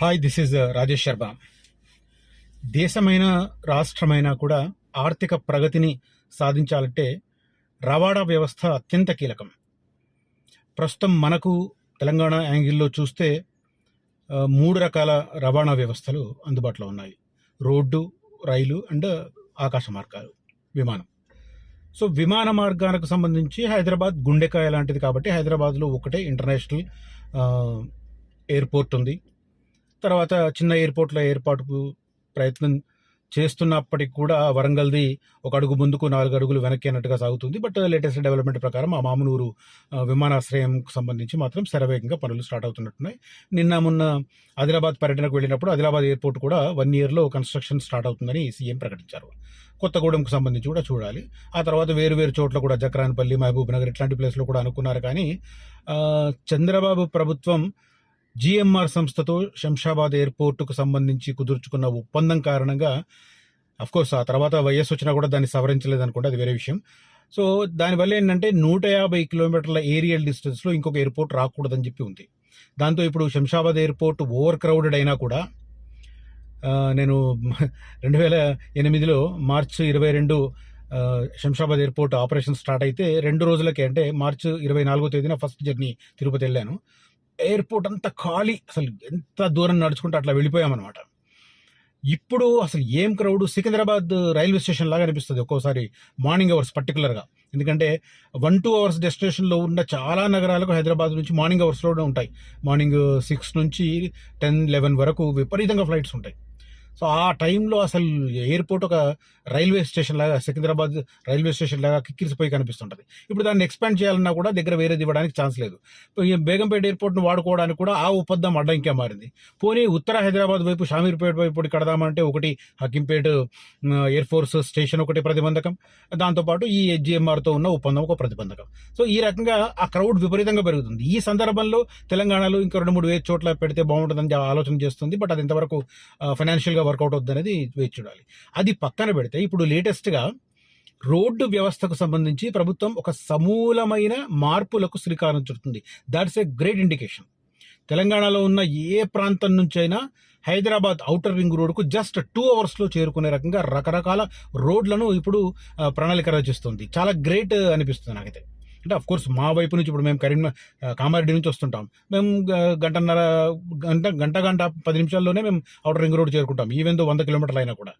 Hi this is Rajesh Sharma దేశమైన రాష్ట్రమైనా కూడా ఆర్థిక ప్రగతిని సాధించాలంటే రవాణా వ్యవస్థ అత్యంత కీలకం. ప్రస్తుతం మనకు తెలంగాణ యాంగిల్లో చూస్తే మూడు రకాల రవాణా వ్యవస్థలు అందుబాటులో ఉన్నాయి. రోడ్డు రైలు అండ్ ఆకాశ మార్గాలు విమానం. సో విమాన మార్గానికి సంబంధించి హైదరాబాద్ గుండెకాయ లాంటిది కాబట్టి హైదరాబాద్లో ఒకటే ఇంటర్నేషనల్ ఎయిర్పోర్ట్ ఉంది. తర్వాత చిన్న ఎయిర్పోర్ట్ల ఏర్పాటుకు ప్రయత్నం చేస్తున్నప్పటికి కూడా వరంగల్ది ఒక అడుగు ముందుకు నాలుగు అడుగులు వెనక్కి అన్నట్టుగా సాగుతుంది. బట్ లేటెస్ట్ డెవలప్మెంట్ ప్రకారం ఆ మామునూరు విమానాశ్రయంకు సంబంధించి మాత్రం శరవేగంగా పనులు స్టార్ట్ అవుతున్నట్టున్నాయి. నిన్న మొన్న ఆదిలాబాద్ పర్యటనకు వెళ్ళినప్పుడు ఆదిలాబాద్ ఎయిర్పోర్ట్ కూడా వన్ ఇయర్లో కన్స్ట్రక్షన్ స్టార్ట్ అవుతుందని సీఎం ప్రకటించారు. కొత్తగూడెంకు సంబంధించి కూడా చూడాలి. ఆ తర్వాత వేరు వేరు చోట్ల కూడా జక్రాన్పల్లి మహబూబ్ నగర్ ఇట్లాంటి ప్లేస్లో కూడా అనుకున్నారు కానీ చంద్రబాబు ప్రభుత్వం జిఎంఆర్ సంస్థతో శంషాబాద్ ఎయిర్పోర్టుకు సంబంధించి కుదుర్చుకున్న ఒప్పందం కారణంగా అఫ్కోర్స్ ఆ తర్వాత వైఎస్ వచ్చినా కూడా దాన్ని సవరించలేదు అనుకుంటే అది వేరే విషయం. సో దానివల్ల ఏంటంటే నూట యాభై కిలోమీటర్ల ఏరియల్ డిస్టెన్స్లో ఇంకొక ఎయిర్పోర్ట్ రాకూడదని చెప్పి ఉంది. దాంతో ఇప్పుడు శంషాబాద్ ఎయిర్పోర్ట్ ఓవర్ క్రౌడెడ్ అయినా కూడా నేను రెండు వేల ఎనిమిదిలో మార్చి ఇరవై రెండు శంషాబాద్ ఎయిర్పోర్ట్ ఆపరేషన్ స్టార్ట్ అయితే రెండు రోజులకే అంటే మార్చి ఇరవై నాలుగో తేదీన ఫస్ట్ జర్నీ తిరుపతి వెళ్ళాను. ఎయిర్పోర్ట్ అంతా ఖాళీ. అసలు ఎంత దూరం నడుచుకుంటే అట్లా వెళ్ళిపోయామన్నమాట. ఇప్పుడు అసలు ఏం క్రౌడ్? సికింద్రాబాద్ రైల్వే స్టేషన్ లాగా అనిపిస్తుంది ఒక్కోసారి మార్నింగ్ అవర్స్ పర్టికులర్గా. ఎందుకంటే వన్ టూ అవర్స్ డెస్టినేషన్లో ఉన్న చాలా నగరాలకు హైదరాబాద్ నుంచి మార్నింగ్ అవర్స్లో ఉంటాయి. మార్నింగ్ సిక్స్ నుంచి టెన్ లెవెన్ వరకు విపరీతంగా ఫ్లైట్స్ ఉంటాయి. సో ఆ టైంలో అసలు ఎయిర్పోర్ట్ ఒక రైల్వే స్టేషన్ లాగా సికింద్రాబాద్ రైల్వే స్టేషన్ లాగా కిక్కిరిసిపోయి కనిపిస్తుంటుంది. ఇప్పుడు దాన్ని ఎక్స్పాండ్ చేయాలన్నా కూడా దగ్గర వేరేది ఇవ్వడానికి ఛాన్స్ లేదు. బేగంపేట ఎయిర్పోర్ట్ను వాడుకోవడానికి కూడా ఆ ఒప్పందం అడ్డంకే మారింది. పోనీ ఉత్తర హైదరాబాద్ వైపు షామీర్పేట వైపు కడదామంటే ఒకటి హకింపేట ఎయిర్ ఫోర్స్ స్టేషన్ ఒకటి ప్రతిబంధకం. దాంతోపాటు ఈ జిఎంఆర్తో ఉన్న ఒప్పందం ఒక ప్రతిబంధకం. సో ఈ రకంగా ఆ క్రౌడ్ విపరీతంగా పెరుగుతుంది. ఈ సందర్భంలో తెలంగాణలో ఇంకా రెండు మూడు వేల చోట్ల పెడితే బాగుంటుందని ఆలోచన చేస్తుంది. బట్ అది ఇంతవరకు ఫైనాన్షియల్గా వర్కౌట్ అవుతుంది అనేది వేచి చూడాలి. అది పక్కన పెడితే ఇప్పుడు లేటెస్ట్గా రోడ్డు వ్యవస్థకు సంబంధించి ప్రభుత్వం ఒక సమూలమైన మార్పులకు శ్రీకారం చుడుతుంది. దాట్స్ ఏ గ్రేట్ ఇండికేషన్ తెలంగాణలో ఉన్న ఏ ప్రాంతం నుంచైనా హైదరాబాద్ ఔటర్ రింగ్ రోడ్కు జస్ట్ టూ అవర్స్లో చేరుకునే రకంగా రకరకాల రోడ్లను ఇప్పుడు ప్రణాళిక రచిస్తుంది. చాలా గ్రేట్ అనిపిస్తుంది నాకైతే. అంటే అఫ్ కోర్స్ మా వైపు నుంచి ఇప్పుడు మేము కరీం కామారెడ్డి నుంచి వస్తుంటాం. మేము గంటన్నర గంట గంట గంట పది నిమిషాల్లోనే మేము అవుటర్ రింగ్ రోడ్ చేరుకుంటాం ఈవెన్ దో వంద కిలోమీటర్లు అయినా కూడా.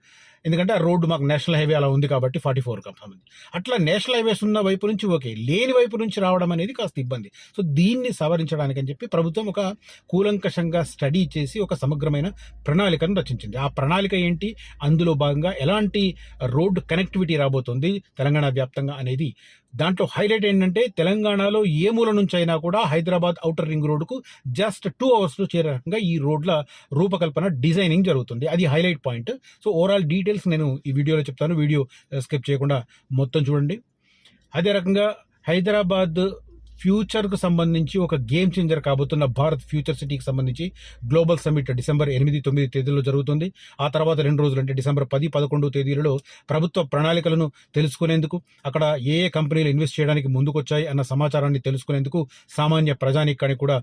ఎందుకంటే ఆ రోడ్డు మాకు నేషనల్ హైవే అలా ఉంది కాబట్టి ఫార్టీ ఫోర్ సంబంధించి. అట్లా నేషనల్ హైవేస్ ఉన్న వైపు నుంచి ఓకే లేని వైపు నుంచి రావడం అనేది కాస్త ఇబ్బంది. సో దీన్ని సవరించడానికి అని చెప్పి ప్రభుత్వం ఒక కూలంకషంగా స్టడీ చేసి ఒక సమగ్రమైన ప్రణాళికను రచించింది. ఆ ప్రణాళిక ఏంటి? అందులో భాగంగా ఎలాంటి రోడ్డు కనెక్టివిటీ రాబోతుంది? తెలంగాణ వ్యాప్తంగా అనేది. దాంట్లో హైలైట్ ఏంటంటే తెలంగాణలో ఏ మూల నుంచి అయినా కూడా హైదరాబాద్ అవుటర్ రింగ్ రోడ్డుకు జస్ట్ టూ అవర్స్లో చేరే రకంగా ఈ రోడ్ల రూపకల్పన డిజైనింగ్ జరుగుతుంది. అది highlight point. So overall details నేను ఈ వీడియోలో చెప్తాను. వీడియో స్కిప్ చేయకుండా మొత్తం చూడండి. అదే రకంగా హైదరాబాద్ ఫ్యూచర్కు సంబంధించి ఒక గేమ్ చేంజర్ కాబోతున్న భారత్ ఫ్యూచర్ సిటీకి సంబంధించి గ్లోబల్ సమ్మిట్ డిసెంబర్ ఎనిమిది తొమ్మిది తేదీల్లో జరుగుతుంది. ఆ తర్వాత రెండు రోజులు అంటే డిసెంబర్ పది పదకొండు తేదీలలో ప్రభుత్వ ప్రణాళికలను తెలుసుకునేందుకు అక్కడ ఏ ఏ కంపెనీలు ఇన్వెస్ట్ చేయడానికి ముందుకొచ్చాయి అన్న సమాచారాన్ని తెలుసుకునేందుకు సామాన్య ప్రజానికాన్ని కూడా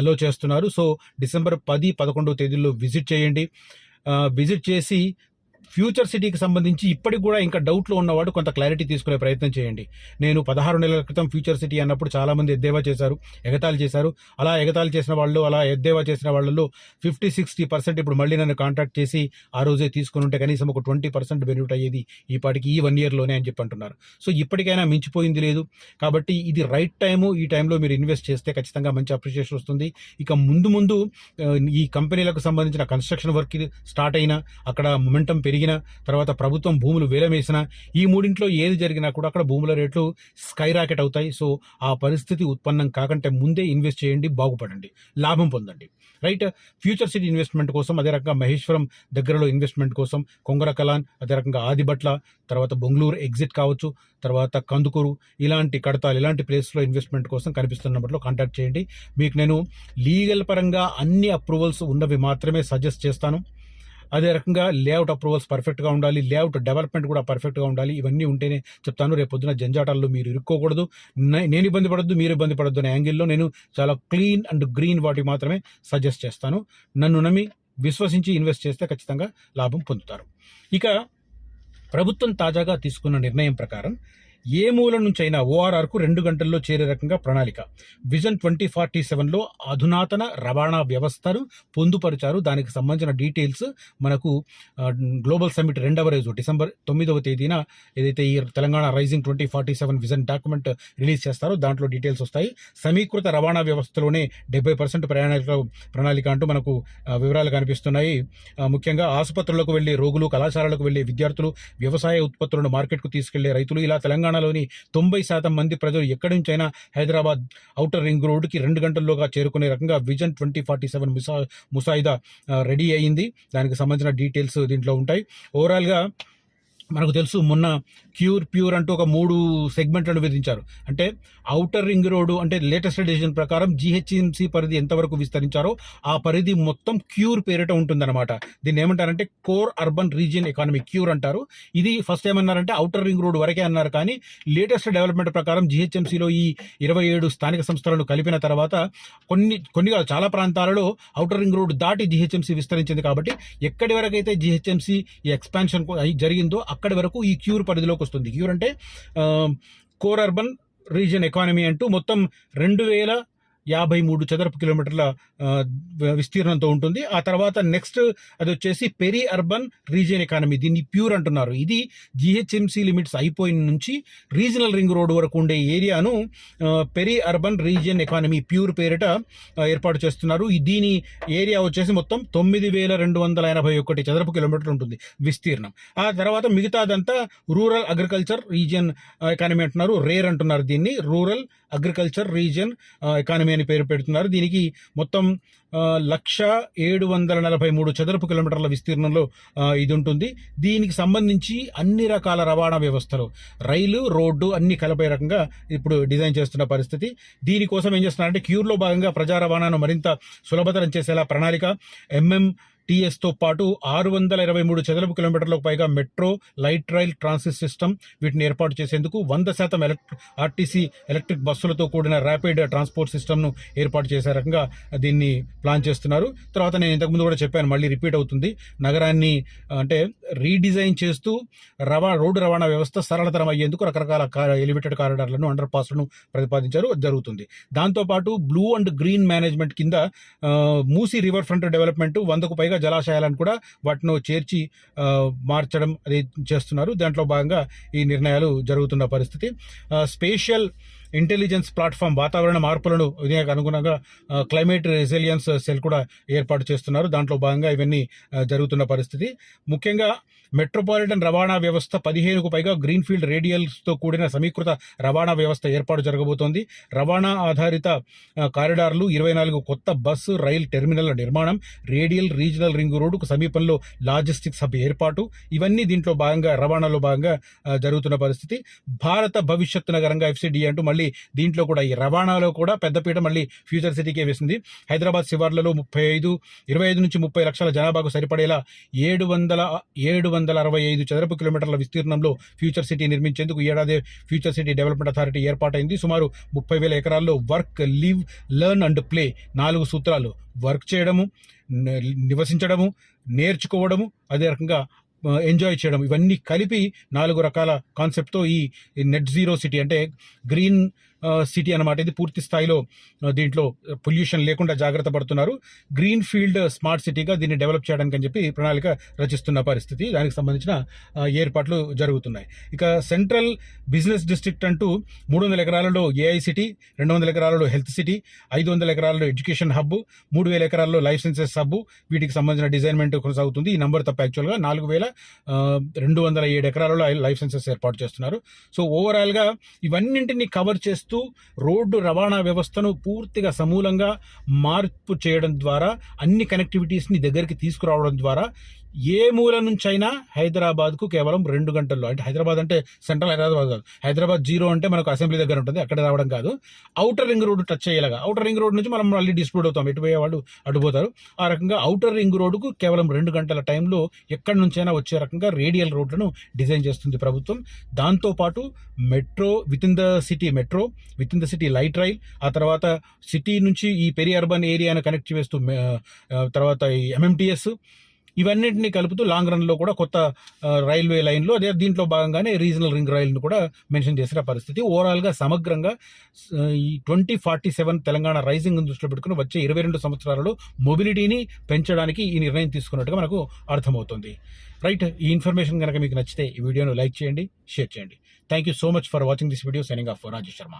అలో చేస్తున్నారు. సో డిసెంబర్ పది పదకొండు తేదీల్లో విజిట్ చేయండి. విజిట్ చేసి ఫ్యూచర్ సిటీకి సంబంధించి ఇప్పటికి కూడా ఇంకా డౌట్లో ఉన్నవాడు కొంత క్లారిటీ తీసుకునే ప్రయత్నం చేయండి. నేను పదహారు నెలల క్రితం ఫ్యూచర్ సిటీ అన్నప్పుడు చాలామంది ఎద్దేవా చేశారు ఎగతాలు చేశారు. అలా ఎగతాలు చేసిన వాళ్ళు అలా ఎద్దేవా చేసిన వాళ్ళలో ఫిఫ్టీ సిక్స్టీ పర్సెంట్ ఇప్పుడు మళ్ళీ నన్ను కాంటాక్ట్ చేసి ఆ రోజే తీసుకుని ఉంటే కనీసం ఒక ట్వంటీ పర్సెంట్ బెనిఫిట్ అయ్యేది ఈ పాటికి ఈ వన్ ఇయర్లోనే అని చెప్పి అంటున్నారు. సో ఇప్పటికైనా మించిపోయింది లేదు. కాబట్టి ఇది రైట్ టైము ఈ టైంలో మీరు ఇన్వెస్ట్ చేస్తే ఖచ్చితంగా మంచి అప్రిషియేషన్ వస్తుంది. ఇక ముందు ముందు ఈ కంపెనీలకు సంబంధించిన కన్స్ట్రక్షన్ వర్క్ స్టార్ట్ అయినా అక్కడ మొమెంటం పెరిగి పెరిగిన తర్వాత ప్రభుత్వం భూములు వేలమేసిన ఈ మూడింట్లో ఏది జరిగినా కూడా అక్కడ భూముల రేట్లు స్కై రాకెట్ అవుతాయి. సో ఆ పరిస్థితి ఉత్పన్నం కాకంటే ముందే ఇన్వెస్ట్ చేయండి బాగుపడండి లాభం పొందండి. రైట్? ఫ్యూచర్ సిటీ ఇన్వెస్ట్మెంట్ కోసం అదే రకంగా మహేశ్వరం దగ్గరలో ఇన్వెస్ట్మెంట్ కోసం కొంగర కలాన్ అదే రకంగా ఆదిబట్ల తర్వాత బొంగళూరు ఎగ్జిట్ కావచ్చు తర్వాత కందుకూరు ఇలాంటి కడతాలు ఇలాంటి ప్లేస్లో ఇన్వెస్ట్మెంట్ కోసం కనిపిస్తున్న నెంబర్లో కాంటాక్ట్ చేయండి. మీకు నేను లీగల్ పరంగా అన్ని అప్రూవల్స్ ఉన్నవి మాత్రమే సజెస్ట్ చేస్తాను. అదే రకంగా లేఅవుట్ అప్రూవల్స్ పర్ఫెక్ట్గా ఉండాలి లేఅవుట్ డెవలప్మెంట్ కూడా పర్ఫెక్ట్గా ఉండాలి. ఇవన్నీ ఉంటేనే చెప్తాను రేపు పొద్దున జంజాటాల్లో మీరు ఇరుక్కోకూడదు. నేను ఇబ్బంది పడద్దు మీరు ఇబ్బంది పడద్దు అనే యాంగిల్లో నేను చాలా క్లీన్ అండ్ గ్రీన్ వాటి మాత్రమే సజెస్ట్ చేస్తాను. నన్ను నమ్మి విశ్వసించి ఇన్వెస్ట్ చేస్తే ఖచ్చితంగా లాభం పొందుతారు. ఇక ప్రభుత్వం తాజాగా తీసుకున్న నిర్ణయం ప్రకారం ఏ మూల నుంచైనా ఓఆర్ఆర్కు రెండు గంటల్లో చేరే రకంగా ప్రణాళిక. విజన్ ట్వంటీ ఫార్టీ సెవెన్లో అధునాతన రవాణా వ్యవస్థను పొందుపరిచారు. దానికి సంబంధించిన డీటెయిల్స్ మనకు గ్లోబల్ సమ్మిట్ రెండవ రోజు డిసెంబర్ తొమ్మిదవ తేదీన ఏదైతే ఈ Telangana rising twenty forty seven vision document release చేస్తారో దాంట్లో డీటెయిల్స్ వస్తాయి. సమీకృత రవాణా వ్యవస్థలోనే డెబ్బై పర్సెంట్ ప్రయాణికుల ప్రణాళిక అంటూ మనకు వివరాలు కనిపిస్తున్నాయి. ముఖ్యంగా ఆసుపత్రులకు వెళ్ళే రోగులు కళాశాలలకు వెళ్ళే విద్యార్థులు వ్యవసాయ ఉత్పత్తులను మార్కెట్కు తీసుకెళ్ళే రైతులు ఇలా తెలంగాణ తెలంగాణలోని తొంభై శాతం మంది ప్రజలు ఎక్కడి నుంచైనా హైదరాబాద్ ఔటర్ రింగ్ రోడ్డుకి రెండు గంటల్లోగా చేరుకునే రకంగా విజన్ ట్వంటీ ఫార్టీ సెవెన్ ముసా ముసాయిదా రెడీ అయింది. దానికి సంబంధించిన డీటెయిల్స్ దీంట్లో ఉంటాయి. ఓవరాల్గా మనకు తెలుసు మొన్న క్యూర్ ప్యూర్ అంటూ ఒక మూడు సెగ్మెంట్లను విధించారు. అంటే ఔటర్ రింగ్ రోడ్డు అంటే లేటెస్ట్ డిసిజన్ ప్రకారం జీహెచ్ఎంసీ పరిధి ఎంతవరకు విస్తరించారో ఆ పరిధి మొత్తం క్యూర్ పేరిట ఉంటుందన్నమాట. దీన్ని ఏమంటారంటే core urban region economy CURE అంటారు. ఇది ఫస్ట్ ఏమన్నారంటే ఔటర్ రింగ్ రోడ్ వరకే అన్నారు. కానీ లేటెస్ట్ డెవలప్మెంట్ ప్రకారం జీహెచ్ఎంసీలో ఈ ఇరవై ఏడు స్థానిక సంస్థలను కలిపిన తర్వాత కొన్ని కొన్ని చాలా ప్రాంతాలలో ఔటర్ రింగ్ రోడ్ దాటి జిహెచ్ఎంసీ విస్తరించింది. కాబట్టి ఎక్కడి వరకు అయితే ఈ ఎక్స్పాన్షన్ జరిగిందో అక్కడి వరకు ఈ క్యూర్ పరిధిలోకి వస్తుంది. క్యూర్ అంటే కోర్ అర్బన్ రీజియన్ ఎకానమీ అంటూ మొత్తం రెండు వేల యాభై మూడు చదరపు కిలోమీటర్ల విస్తీర్ణంతో ఉంటుంది. ఆ తర్వాత నెక్స్ట్ అది వచ్చేసి పెరి అర్బన్ రీజియన్ ఎకానమీ. దీన్ని ప్యూర్ అంటున్నారు. ఇది జిహెచ్ఎంసీ లిమిట్స్ అయిపోయిన నుంచి రీజనల్ రింగ్ రోడ్ వరకు ఉండే ఏరియాను peri urban region economy pure పేరిట ఏర్పాటు చేస్తున్నారు. దీని ఏరియా వచ్చేసి మొత్తం తొమ్మిది వేల రెండు వందల ఎనభై ఒకటి చదరపు కిలోమీటర్లు ఉంటుంది విస్తీర్ణం. ఆ తర్వాత మిగతాదంతా రూరల్ అగ్రికల్చర్ రీజియన్ ఎకానమీ అంటున్నారు. రేర్ అంటున్నారు దీన్ని. రూరల్ అగ్రికల్చర్ రీజియన్ ఎకానమీ అని పేరు పెడుతున్నారు. దీనికి మొత్తం లక్ష ఏడు వందల నలభై మూడు చదరపు కిలోమీటర్ల విస్తీర్ణంలో ఇది ఉంటుంది. దీనికి సంబంధించి అన్ని రకాల రవాణా వ్యవస్థలు రైలు రోడ్డు అన్ని కలిపే రకంగా ఇప్పుడు డిజైన్ చేస్తున్న పరిస్థితి. దీనికోసం ఏం చేస్తున్నారంటే క్యూర్లో భాగంగా ప్రజా రవాణాను మరింత సులభతరం చేసేలా ప్రణాళిక ఎంఎం టీఎస్తో పాటు ఆరు వందల ఇరవై మూడు చదరపు కిలోమీటర్లకు పైగా metro light rail transit system వీటిని ఏర్పాటు చేసేందుకు వంద శాతం ఎలక్ట్రి ఆర్టీసీ ఎలక్ట్రిక్ బస్సులతో కూడిన ర్యాపిడ్ ట్రాన్స్పోర్ట్ సిస్టమ్ను ఏర్పాటు చేసే రకంగా దీన్ని ప్లాన్ చేస్తున్నారు. తర్వాత నేను ఇంతకుముందు కూడా చెప్పాను మళ్ళీ రిపీట్ అవుతుంది. నగరాన్ని అంటే రీడిజైన్ చేస్తూ రవా రోడ్డు రవాణా వ్యవస్థ సరళతరం అయ్యేందుకు రకరకాల ఎలివేటెడ్ కారిడార్లను అండర్ పాస్లను ప్రతిపాదించారు జరుగుతుంది. దాంతోపాటు బ్లూ అండ్ గ్రీన్ మేనేజ్మెంట్ కింద మూసీ రివర్ ఫ్రంట్ డెవలప్మెంట్ వందకు పైగా జలాశయాలను కూడా వాటిని చేర్చి మార్చడం అది చేస్తున్నారు. దాంట్లో భాగంగా ఈ నిర్ణయాలు జరుగుతున్న పరిస్థితి. ఆ, స్పేషియల్ ఇంటెలిజెన్స్ ప్లాట్ఫామ్ వాతావరణ మార్పులను దీనికి అనుగుణంగా క్లైమేట్ రెసిలియన్స్ సెల్ కూడా ఏర్పాటు చేస్తున్నారు. దాంట్లో భాగంగా ఇవన్నీ జరుగుతున్న పరిస్థితి. ముఖ్యంగా మెట్రోపాలిటన్ రవాణా వ్యవస్థ పదిహేనుకు పైగా గ్రీన్ఫీల్డ్ రేడియల్స్తో కూడిన సమీకృత రవాణా వ్యవస్థ ఏర్పాటు జరగబోతోంది. రవాణా ఆధారిత కారిడార్లు ఇరవై నాలుగు కొత్త బస్సు రైల్ టెర్మినల్ నిర్మాణం రేడియల్ రీజనల్ రింగ్ రోడ్డుకు సమీపంలో లాజిస్టిక్స్ హబ్ ఏర్పాటు. ఇవన్నీ దీంట్లో భాగంగా రవాణాలో భాగంగా జరుగుతున్న పరిస్థితి. భారత భవిష్యత్తు నగరంగా ఎఫ్సిడి అంటూ మళ్ళీ దీంట్లో కూడా ఈ రవాణాలో కూడా పెద్దపీట మళ్ళీ ఫ్యూచర్ సిటీకే వేసింది. హైదరాబాద్ శివార్లలో ముప్పై ఐదు ఇరవై ఐదు నుంచి ముప్పై లక్షల జనాభాకు సరిపడేలా ఏడు వందల ఏడు వందల అరవై ఐదు చదరపు కిలోమీటర్ల విస్తీర్ణంలో ఫ్యూచర్ సిటీ నిర్మించేందుకు ఏడాది ఫ్యూచర్ సిటీ డెవలప్మెంట్ అథారిటీ ఏర్పాటైంది. సుమారు ముప్పై వేల ఎకరాల్లో work live learn and play నాలుగు సూత్రాలు వర్క్ చేయడము నివసించడము నేర్చుకోవడము అదే రకంగా ఎంజాయ్ చేయడం. ఇవన్నీ కలిపి నాలుగు రకాల కాన్సెప్ట్తో ఈ నెట్ జీరో సిటీ అంటే గ్రీన్ సిటీ అన్నమాట. ఇది పూర్తి స్థాయిలో దీంట్లో పొల్యూషన్ లేకుండా జాగ్రత్త పడుతున్నారు. గ్రీన్ ఫీల్డ్ స్మార్ట్ సిటీగా దీన్ని డెవలప్ చేయడానికి అని చెప్పి ప్రణాళిక రచిస్తున్న పరిస్థితి. దానికి సంబంధించిన ఏర్పాట్లు జరుగుతున్నాయి. ఇక సెంట్రల్ బిజినెస్ డిస్ట్రిక్ట్ అంటూ మూడు వందల ఎకరాలలో ఏఐ సిటీ రెండు వందల ఎకరాలలో హెల్త్ సిటీ ఐదు వందల ఎకరాలలో ఎడ్యుకేషన్ హబ్ మూడు వేల ఎకరాల్లో లైఫ్ సైన్సెస్ హబ్ వీటికి సంబంధించిన డిజైన్మెంట్ కొనసాగుతుంది. ఈ నంబర్ తప్ప యాక్చువల్గా నాలుగు వేల రెండు వందల ఏడు ఎకరాలలో సైన్సెస్ ఏర్పాటు చేస్తున్నారు. సో ఓవరాల్గా ఇవన్నింటినీ కవర్ చేస్తూ రోడ్డు రవాణా వ్యవస్థను పూర్తిగా సమూలంగా మార్పు చేయడం ద్వారా అన్ని కనెక్టివిటీస్ని దగ్గరికి తీసుకురావడం ద్వారా ఏ మూల నుంచి అయినా హైదరాబాద్కు కేవలం రెండు గంటల్లో. అంటే హైదరాబాద్ అంటే సెంట్రల్ హైదరాబాద్ కాదు. హైదరాబాద్ జీరో అంటే మనకు అసెంబ్లీ దగ్గర ఉంటుంది. అక్కడ రావడం కాదు. అవుటర్ రింగ్ రోడ్ టచ్ అయ్యేలాగా అవుటర్ రింగ్ రోడ్ నుంచి మనం మళ్ళీ డిస్ప్యూట్ అవుతాం. ఎటు పోయే వాళ్ళు అడ్డుపోతారు ఆ రకంగా అవుటర్ రింగ్ రోడ్డుకు కేవలం రెండు గంటల టైంలో ఎక్కడి నుంచైనా వచ్చే రకంగా రేడియల్ రోడ్లను డిజైన్ చేస్తుంది ప్రభుత్వం. దాంతోపాటు metro within the city metro within the city light rail ఆ తర్వాత సిటీ నుంచి ఈ పెరి అర్బన్ ఏరియాను కనెక్ట్ చేస్తూ తర్వాత ఈ ఎంఎంటీఎస్ ఇవన్నింటినీ కలుపుతూ లాంగ్ రన్లో కూడా కొత్త రైల్వే లైన్లో అదే దీంట్లో భాగంగానే రీజనల్ రింగ్ రైల్ను కూడా మెన్షన్ చేసిన పరిస్థితి. ఓవరాల్గా సమగ్రంగా ఈ twenty forty seven Telangana rising దృష్టిలో పెట్టుకుని వచ్చే ఇరవై రెండు సంవత్సరాలలో మొబిలిటీని పెంచడానికి ఈ నిర్ణయం తీసుకున్నట్టుగా మనకు అర్థమవుతుంది. రైట్ ఈ ఇన్ఫర్మేషన్ కనుక మీకు నచ్చితే ఈ వీడియోను లైక్ చేయండి షేర్ చేయండి. Thank you so much for watching this video signing off Rajesh Sharma